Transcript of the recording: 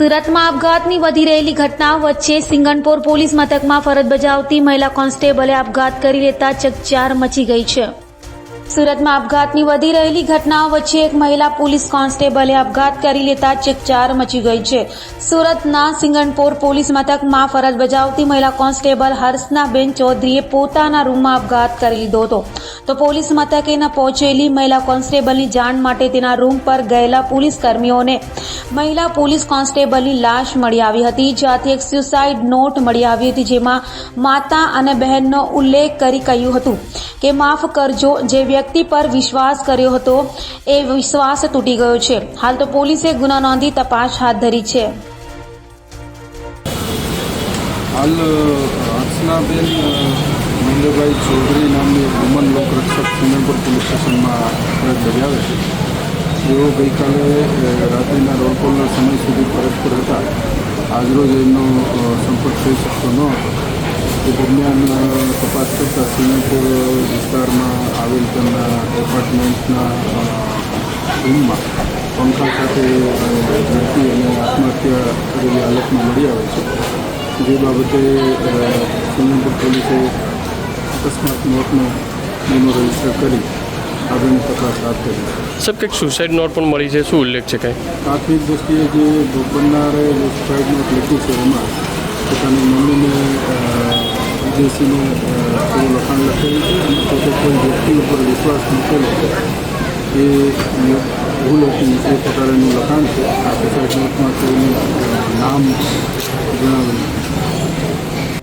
સુરતમાં આપઘાતની વધી રહેલી ઘટના વચ્ચે સિંગણપોર પોલીસ મથકમાં ફરજ બજાવતી મહિલા કોન્સ્ટેબલે આપઘાત કરી લેતા ચકચાર મચી ગઈ છે. સુરતમાં આપઘાતની વધી રહેલી ઘટનાઓ વચ્ચે એક મહિલા પોલીસ કોન્સ્ટેબલે આપઘાત કરી લેતા ચકચાર મચી ગઈ છે. સુરતના સિંગણપોર પોલીસ મથકમાં ફરજ બજાવતી મહિલા કોન્સ્ટેબલ હર્ષનાબેન ચૌધરીએ પોતાના રૂમમાં આપઘાત કરી લીધો હતો. તો પોલીસ મથકે ન પહોંચેલી મહિલા કોન્સ્ટેબલની જાણ માટે તેના રૂમ પર ગયેલા પોલીસ કર્મીઓને મહિલા પોલીસ કોન્સ્ટેબલની લાશ મળી આવી હતી, જ્યાંથી એક સ્યુસાઇડ નોટ મળી આવી હતી, જેમાં માતા અને બહેનનો ઉલ્લેખ કરી કહ્યું હતું કે, માફ કરજો, જે પર વિશ્વાસ કર્યો હતો. એ વિશ્વાસ તૂટી ગયો છે. હાલ તો પોલીસે ગુના નોંધી તપાસ હાથ ધરી છે. હાલ હર્ષનાબેન મહેન્દ્રભાઈ ચૌધરી નામની એક લોકરક્ષક સિંગણપુર પોલીસ સ્ટેશનમાં ફરજ બજાવે છે. તેઓ ગઈકાલે રાત્રિના રોડ સમય સુધી ફરજ પર હતા આજરોજ એમનો સંપર્ક થઈ શકતો ન હતો. તે દરમિયાન તપાસ કરતા સિંગણપુર વિસ્તારમાં આવેલ તેમના એપાર્ટમેન્ટના રૂમમાં પંખા સાથે ઝડપી અને આત્મહત્યા કરેલી હાલતમાં મળી આવે છે. જે બાબતે અ, સિંગણપુર પોલીસે અકસ્માત મોતનો ગુનો રજિસ્ટર કરી આગળની તપાસ હાથ ધરી. સાહેબ કંઈક સુસાઇડ નોટ પણ મળી છે. શું ઉલ્લેખ છે કંઈ? પ્રાથમિક દ્રષ્ટિએ જે ભોગ બનનારે સુસાઇડ નોટ લખ્યું છે એમાં પોતાની મમ્મીને અ, થોડું લખાણ લખેલું છે અને પોતે કોઈ વ્યક્તિ ઉપર વિશ્વાસ મૂકેલો છે. એ ભૂલ હતી એ પ્રકારનું લખાણ છે. આ સુસાઇડ નોટમાં કોઈનું નામ